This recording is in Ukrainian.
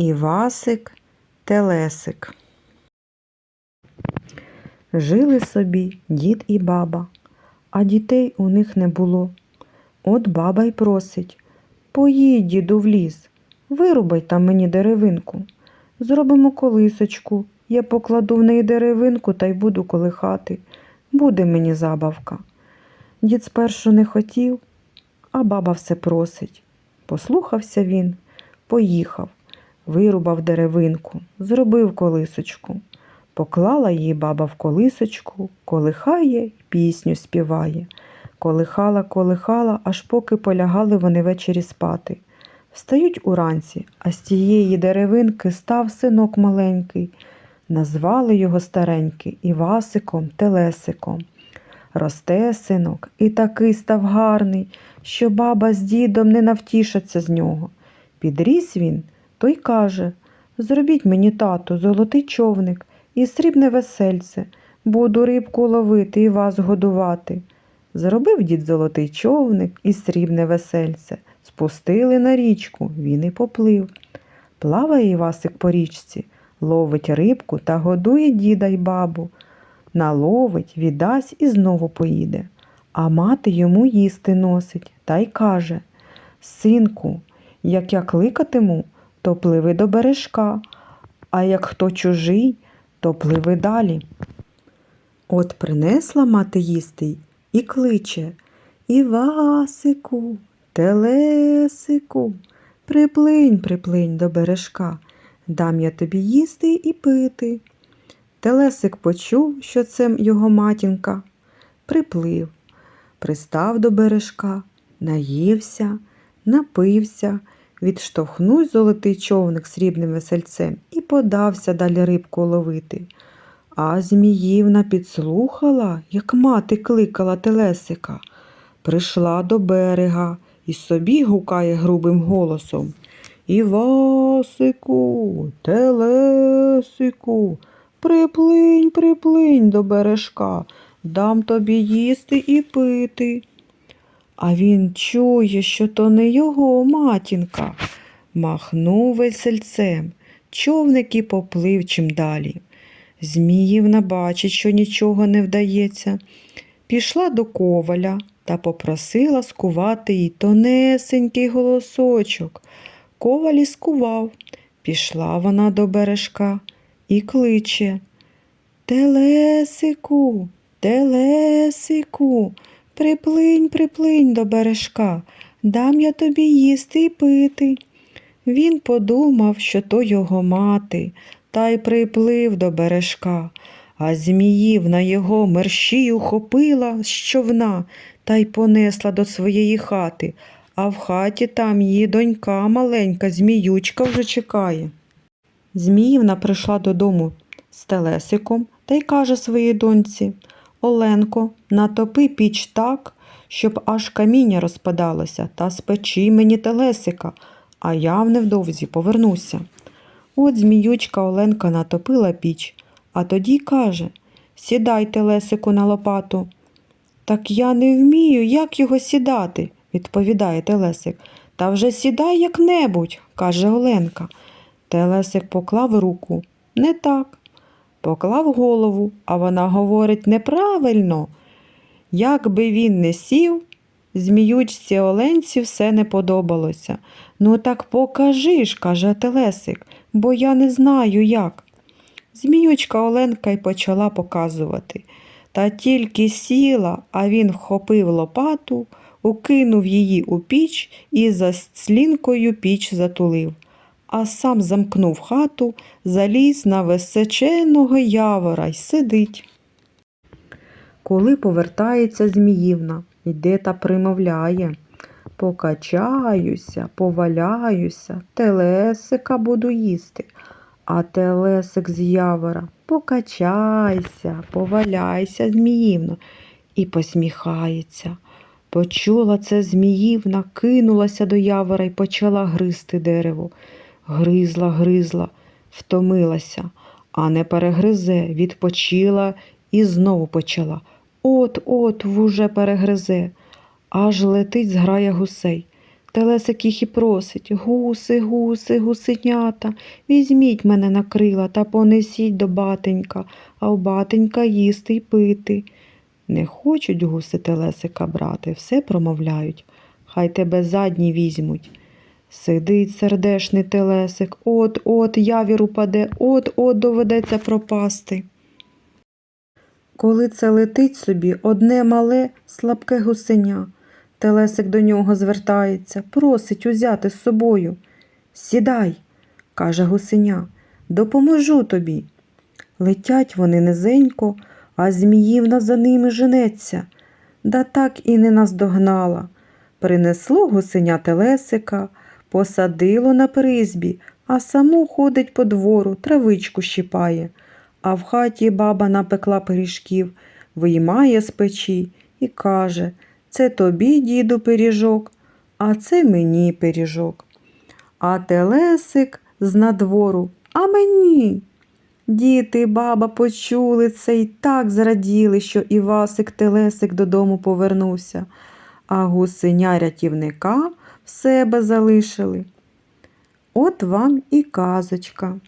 Івасик Телесик. Жили собі дід і баба, а дітей у них не було. От баба й просить Поїдь, діду, в ліс, вирубай там мені деревинку. Зробимо колисочку, я покладу в неї деревинку та й буду колихати. Буде мені забавка. Дід спершу не хотів, а баба все просить. Послухався він, поїхав, вирубав деревинку, зробив колисочку. Поклала її баба в колисочку, колихає й пісню співає. Колихала, колихала, аж поки полягали вони ввечері спати. Встають уранці, а з тієї деревинки став синок маленький. Назвали його старенький Івасиком Телесиком. Росте синок і такий став гарний, що баба з дідом не навтішаться з нього. Підріс він, то й каже Зробіть мені, тату, золотий човник і срібне весельце, буду рибку ловити і вас годувати. Зробив дід золотий човник і срібне весельце. Спустили на річку, він і поплив. Плаває Івасик по річці, ловить рибку та годує діда й бабу. Наловить, віддасть і знову поїде. А мати йому їсти носить та й каже Синку, як я кликатиму, то пливи до бережка, а як хто чужий, то пливи далі. От принесла мати їсти і кличе Івасику, телесику, приплинь, приплинь до бережка, дам я тобі їсти і пити. Телесик почув, що це його матінка, приплив, пристав до бережка, наївся, напився, відштовхнув золотий човник срібним весельцем і подався далі рибку ловити. А Зміївна підслухала, як мати кликала Телесика. Прийшла до берега і собі гукає грубим голосом. Івасику, Телесику, приплинь, приплинь до бережка, дам тобі їсти і пити. А він чує, що то не його матінка. Махнув весельцем, човник і поплив чим далі. Зміївна бачить, що нічого не вдається. Пішла до коваля та попросила скувати їй тонесенький голосочок. Коваль і скував. Пішла вона до бережка і кличе Телесику, телесику, приплинь, приплинь до бережка, дам я тобі їсти і пити. Він подумав, що то його мати, та й приплив до бережка, а Зміївна його мерщій ухопила з човна та й понесла до своєї хати, а в хаті там її донька маленька, зміючка вже чекає. Зміївна прийшла додому з телесиком та й каже своїй доньці Оленко, натопи піч так, щоб аж каміння розпадалося, та спечи мені телесика, а я невдовзі повернуся. От зміючка Оленка натопила піч, а тоді каже Сідай, телесику, на лопату. Так я не вмію, як його сідати, відповідає Телесик. Та вже сідай як-небудь, каже Оленка. Телесик поклав руку. Не так. Поклав голову, а вона говорить неправильно. Як би він не сів, зміючці Оленці все не подобалося. Ну так покажи ж, каже Телесик, бо я не знаю як. Зміючка Оленка й почала показувати. Та тільки сіла, а він вхопив лопату, укинув її у піч і за слінкою піч затулив, а сам замкнув хату, заліз на височеного явора й сидить. Коли повертається Зміївна, йде та примовляє. Покачаюся, поваляюся, телесика буду їсти. А телесик з явора покачайся, поваляйся, Зміївно, і посміхається. Почула це Зміївна, кинулася до явора і почала гризти дерево. Гризла, гризла, втомилася, а не перегризе, відпочила і знову почала. От-от уже перегризе, аж летить зграя гусей. Телесик їх і просить Гуси, гуси, гусенята, візьміть мене на крила та понесіть до батенька, а у батенька їсти й пити. Не хочуть гуси телесика брати, все промовляють. Хай тебе задні візьмуть. Сидить сердешний телесик, от-от явір упаде, от-от доведеться пропасти. Коли це летить собі одне мале, слабке гусеня, телесик до нього звертається, просить узяти з собою. Сідай, каже гусеня, допоможу тобі. Летять вони низенько, а Зміївна за ними женеться, да так і не наздогнала. Принесло гусеня телесика, посадило на призбі, а само ходить по двору, травичку щипає. А в хаті баба напекла пиріжків, виймає з печі і каже Це тобі, діду, пиріжок, а це мені пиріжок. А телесик з надвору, а мені. Діти, баба почули це і так зраділи, що Івасик Телесик додому повернувся, а гусеня рятівника себе залишили. От вам і казочка.